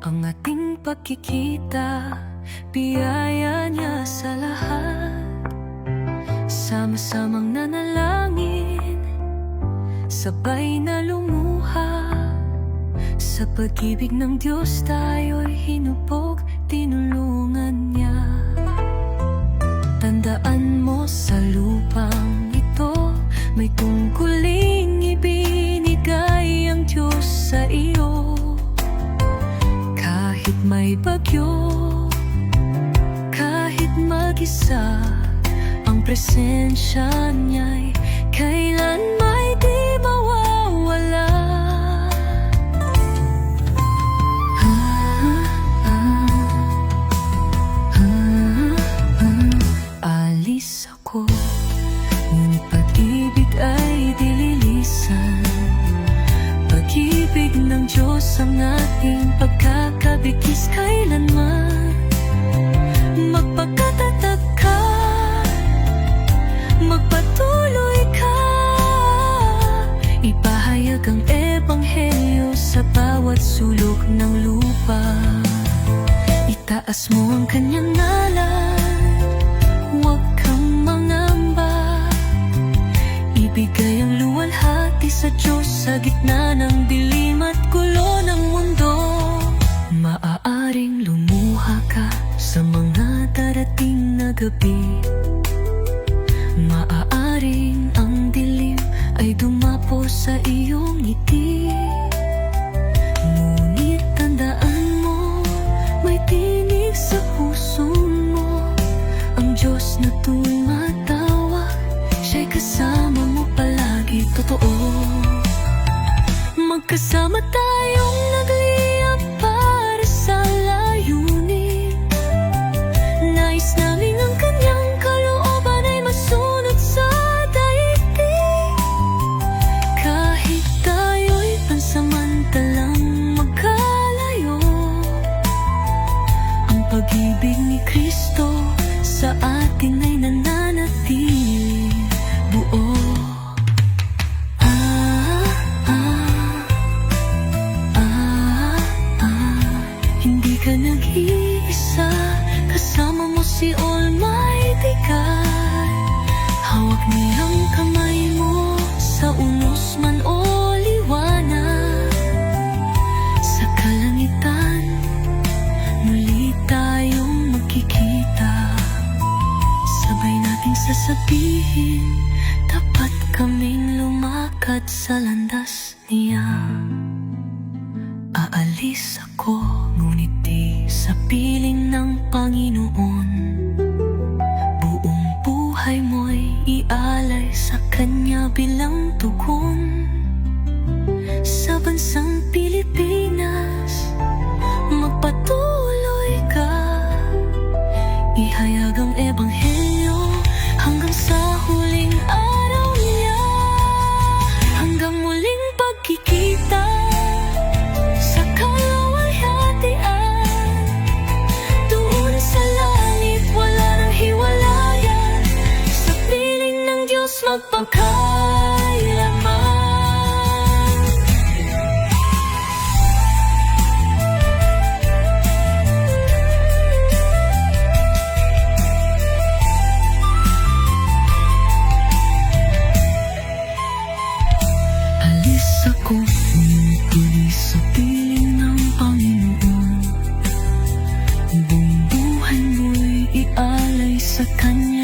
Ang ating pagkikita Biyaya niya sa lahat. Sama-samang nanalangin Sabay na lumuha. Sa pag-ibig ng Diyos tayo'y hinubog Tinulungan niya may bagyo. Kahit mag-isa Ang presensya niya'y Kailan may di mawawala. Ah, ah, ah, ah. Alis ako Ngunit pag-ibig ay dililisan. Pag-ibig ng Diyos ang ating pagkakabigis kailanman. Magpakatatag ka. Magpatuloy ka. Ipahayag ang ebanghelyo sa bawat sulok ng lupa. Itaas mo ang kanyang ngalan. Huwag kang mangamba. Ibigay ang luwalhati sa Diyos Sa gitna ng dilim gabi. Maaaring ang dilim Ay dumapo sa iyong ngiti. Ngunit tandaan mo May tinig sa puso mo. Ang Diyos na tumatawag Siya'y kasama mo palagi. Totoo. Magkasama tayong pag-ibig nating sasabihin Dapat kaming lumakad sa landas niya. Aalis ako, ngunit di sa piling ng Panginoon. Buong buhay mo'y ialay sa Kanya bilang tugon magpakailanman Alis ako, tuloy sa piling ng Panginoon. Buong buhay mo'y ialay sa Kanya